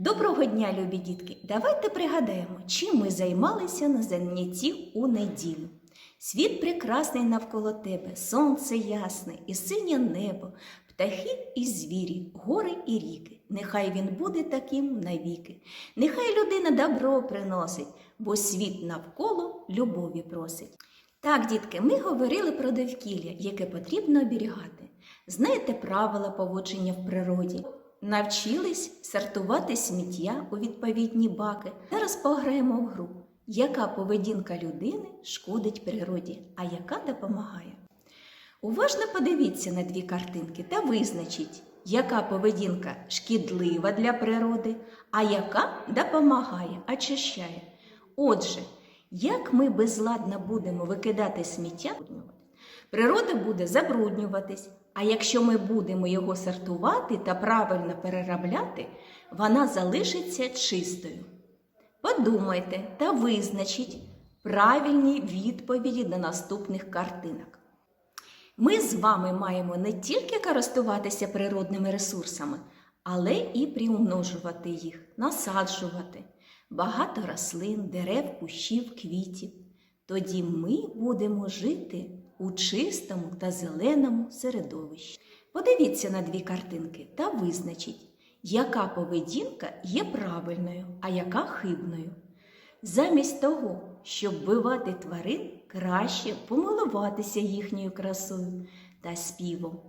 Доброго дня, любі дітки! Давайте пригадаємо, чим ми займалися на занятті у неділю. Світ прекрасний навколо тебе, сонце ясне і синє небо, птахи і звірі, гори і ріки. Нехай він буде таким навіки. Нехай людина добро приносить, бо світ навколо любові просить. Так, дітки, ми говорили про довкілля, яке потрібно оберігати. Знаєте правила поводження в природі. Навчились сортувати сміття у відповідні баки. Зараз пограємо в гру. Яка поведінка людини шкодить природі, а яка допомагає? Уважно подивіться на дві картинки та визначіть, яка поведінка шкідлива для природи, а яка допомагає, очищає. Отже, як ми безладно будемо викидати сміття, природа буде забруднюватись, а якщо ми будемо його сортувати та правильно переробляти, вона залишиться чистою. Подумайте та визначіть правильні відповіді на наступних картинок. Ми з вами маємо не тільки користуватися природними ресурсами, але і приумножувати їх, насаджувати багато рослин, дерев, кущів, квітів. Тоді ми будемо жити у чистому та зеленому середовищі. Подивіться на дві картинки та визначіть, яка поведінка є правильною, а яка хибною. Замість того, щоб вбивати тварин, краще помилуватися їхньою красою та співом.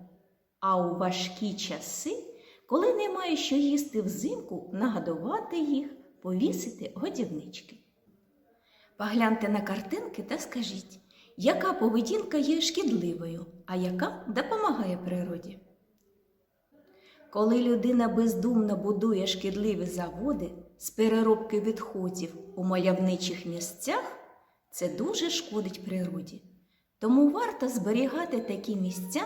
А у важкі часи, коли немає що їсти взимку, нагодувати їх, повісити годівнички. Погляньте на картинки та скажіть, яка поведінка є шкідливою, а яка допомагає природі. Коли людина бездумно будує шкідливі заводи з переробки відходів у мальовничих місцях, це дуже шкодить природі. Тому варто зберігати такі місця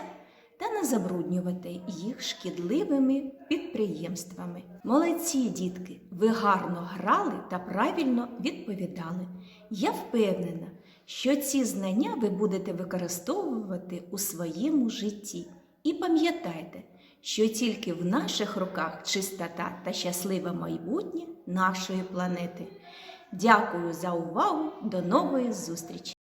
та не забруднювати їх шкідливими підприємствами. Молодці, дітки, ви гарно грали та правильно відповідали. Я впевнена, що ці знання ви будете використовувати у своєму житті. І пам'ятайте, що тільки в наших руках чистота та щасливе майбутнє нашої планети. Дякую за увагу! До нової зустрічі!